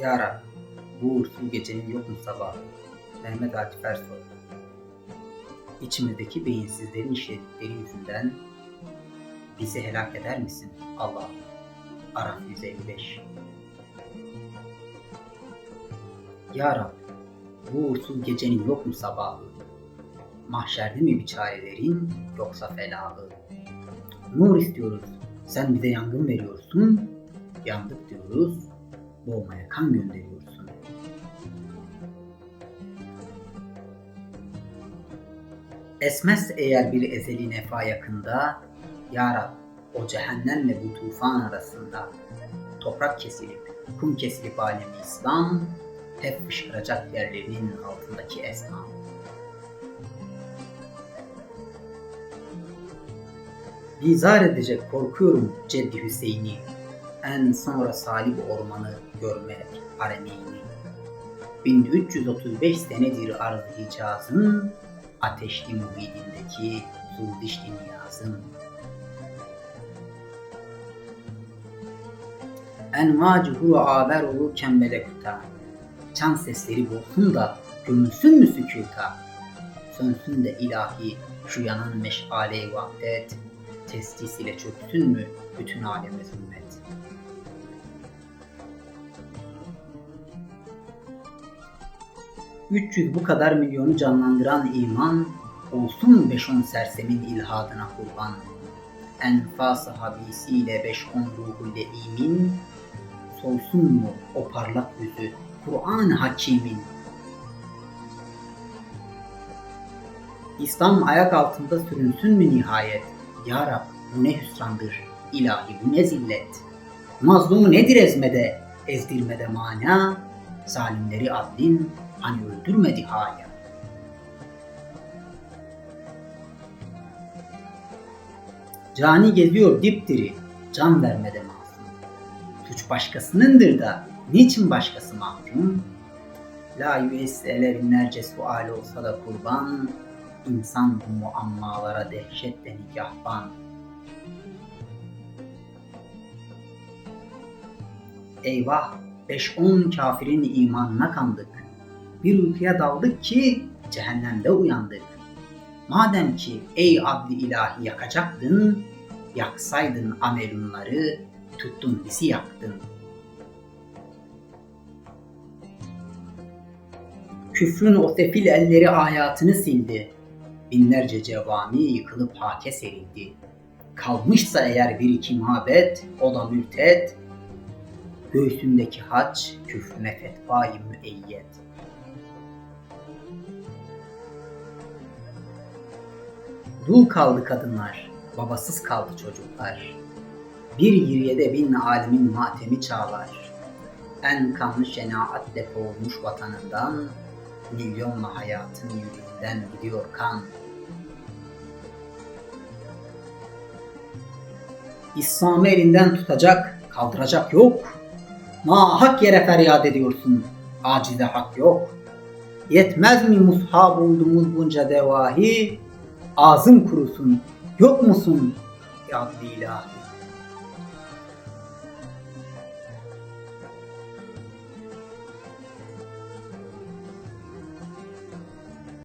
Ya Rab, bu uğursuz gecenin yok mu sabahı? Mehmet Akif Ersoy. İçimizdeki beyinsizlerin işledikleri yüzünden bizi helak eder misin Allah'ım? Araf 155 Ya Rab, bu uğursuz gecenin yok mu sabahı? Mahşerde mi bir çarelerin yoksa felahı? Nur istiyoruz, sen bize yangın veriyorsun, yandık diyoruz, boğmaya kan gönderiyorsun. Esmez eğer bir ezeli nefa yakında, Ya Rab, o cehennemle bu tufan arasında, toprak kesilip, kum kesilip alemi İslam, hep fışkıracak yerlerinin altındaki esma. Bizar edecek korkuyorum Ceddi Hüseyin'i, en sonra salib ormanı görmek haremini. 1335 senedir arz Hicaz'ın, ateşli muhidindeki zudişli niyazın. Enva cuhuru haber olurken melekuta, çan sesleri bolsun da gömülsün mü sükuta? Sönsün de ilahi şu yanan meşale-i vahdet, testis ile çöksün mü bütün aleme zulmet? ...300 bu kadar milyonu canlandıran iman... ...olsun 5-10 sersemin ilhadına kurban... ...enfas habisiyle 5-10 ruhu leimin... ...solsun mu o parlak yüzü Kur'an hakimin... İslam ayak altında sürünsün mü nihayet? Ya Rab bu ne hüsrandır, ilahi bu ne zillet. Mazlumu nedir ezmede, ezdirmede mana, zalimleri adlin hani öldürmedi hala. Cani geziyor dipdiri, can vermede masum. Suç başkasınındır da, niçin başkası mahkum? La yüesseler binlerce sual olsa da kurban, İnsan bu muammalara dehşetle nigahban. Eyvah! 5-10 kafirin imanına kandık. Bir uykuya daldık ki cehennemde uyandık. Madem ki ey adli ilahi yakacaktın, yaksaydın amelunları, tuttun bizi yaktın. Küfrün o sefil elleri hayatını sildi binlerce cevami yıkılıp hake serildi. Kalmışsa eğer bir iki mabet, o da mürtet, göğsündeki haç küfrüne fetvayı müeyyet. Dul kaldı kadınlar, babasız kaldı çocuklar. Bir yiryede bin alimin matemi çağlar. En kanlı şenaatle kovulmuş vatanından, milyonla hayatın yüreğinden gidiyor kan. İslam'ı elinden tutacak, kaldıracak yok. Nahak yere feryat ediyorsun, acize hak yok. Yetmez mi mushab olduğumuz bunca devahi, ağzın kurusun, yok musun ya ilahi?